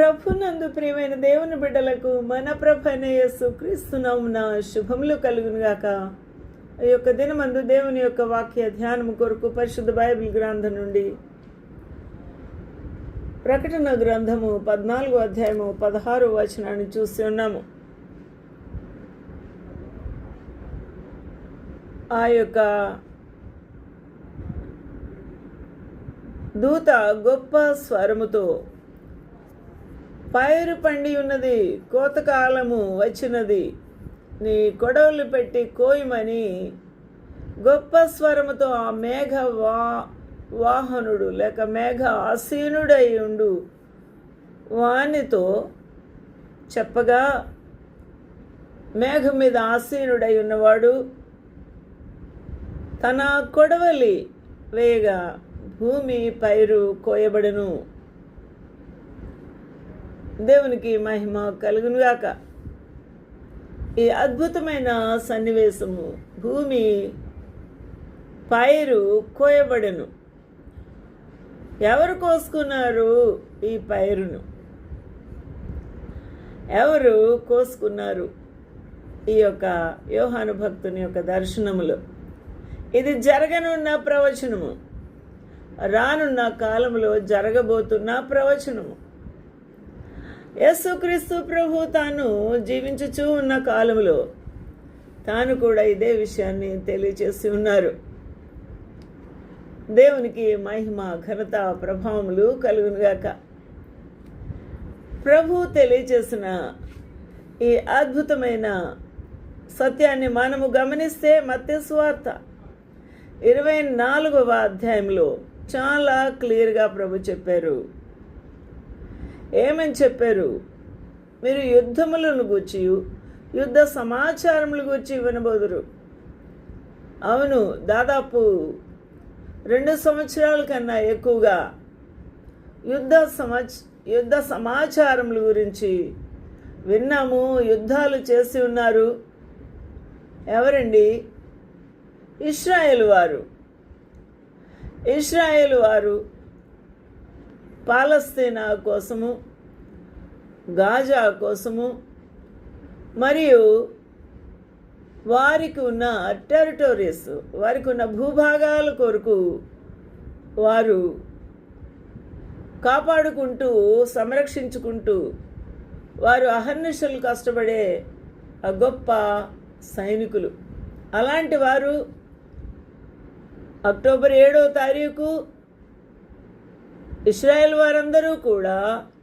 ప్రభునందు ప్రియమైన దేవుని బిడ్డలకు మన ప్రభైన క్రీస్తునామున శుభములు కలుగునుగాక. ఈ యొక్క దినమందు దేవుని యొక్క వాక్య ధ్యానము కొరకు పరిశుద్ధ బైబిల్ గ్రంథం నుండి ప్రకటన గ్రంథము పద్నాలుగు అధ్యాయము పదహారు వచనాన్ని చూసి ఉన్నాము. ఆ యొక్క దూత గొప్ప స్వరముతో పైరు పండి ఉన్నది కోతకాలము వచ్చినది. నీ కొడవలు పెట్టి కోయమని గొప్ప స్వరముతో ఆ మేఘ వా వాహనుడు లేక మేఘ ఆసీనుడై ఉండు. వానితో చెప్పగా మేఘం మీద ఆసీనుడై ఉన్నవాడు తన కొడవలి వేయగా భూమి పైరు కోయబడను. దేవునికి మహిమ కలుగునుగాక. ఈ అద్భుతమైన సన్నివేశము భూమి పైరు కోయబడను. ఎవరు కోసుకున్నారు ఈ పైరును? ఎవరు కోసుకున్నారు ఈ యొక్క యోహాను భక్తుని యొక్క దర్శనములో? ఇది జరగనున్న ప్రవచనము. రానున్న కాలంలో జరగబోతున్న ప్రవచనము. యేసుక్రీస్తు ప్రభు తాను జీవించుచూ ఉన్న కాలంలో తాను కూడా ఇదే విషయాన్ని తెలియచేసి ఉన్నారు. దేవునికి మహిమ ఘనత ప్రభావములు కలుగునుగాక. ప్రభు తెలియచేసిన ఈ అద్భుతమైన సత్యాన్ని మనము గమనిస్తే మత్స్వార్త ఇరవై నాలుగవ అధ్యాయంలో చాలా క్లియర్గా ప్రభు చెప్పారు. ఏమని చెప్పారు? మీరు యుద్ధములను గూర్చి యుద్ధ సమాచారములు గూర్చి వినబోదురు. అవును దాదాపు రెండు సంవత్సరాల కన్నా ఎక్కువగా యుద్ధ సమాచ యుద్ధ సమాచారముల గురించి విన్నాము యుద్ధాలు చేసి ఉన్నారు. ఎవరండి? ఇస్రాయేల్ వారు. ఇస్రాయేల్ వారు పాలస్తీనా కోసము గాజా కోసము మరియు వారికి ఉన్న టెరిటోరీస్ వారికి ఉన్న భూభాగాల కొరకు వారు కాపాడుకుంటూ సంరక్షించుకుంటూ వారు అహర్నిశలు కష్టపడే ఆ గొప్ప సైనికులు. అలాంటి వారు అక్టోబర్ ఏడవ తారీఖు ఇస్రాయేల్ వారందరూ కూడా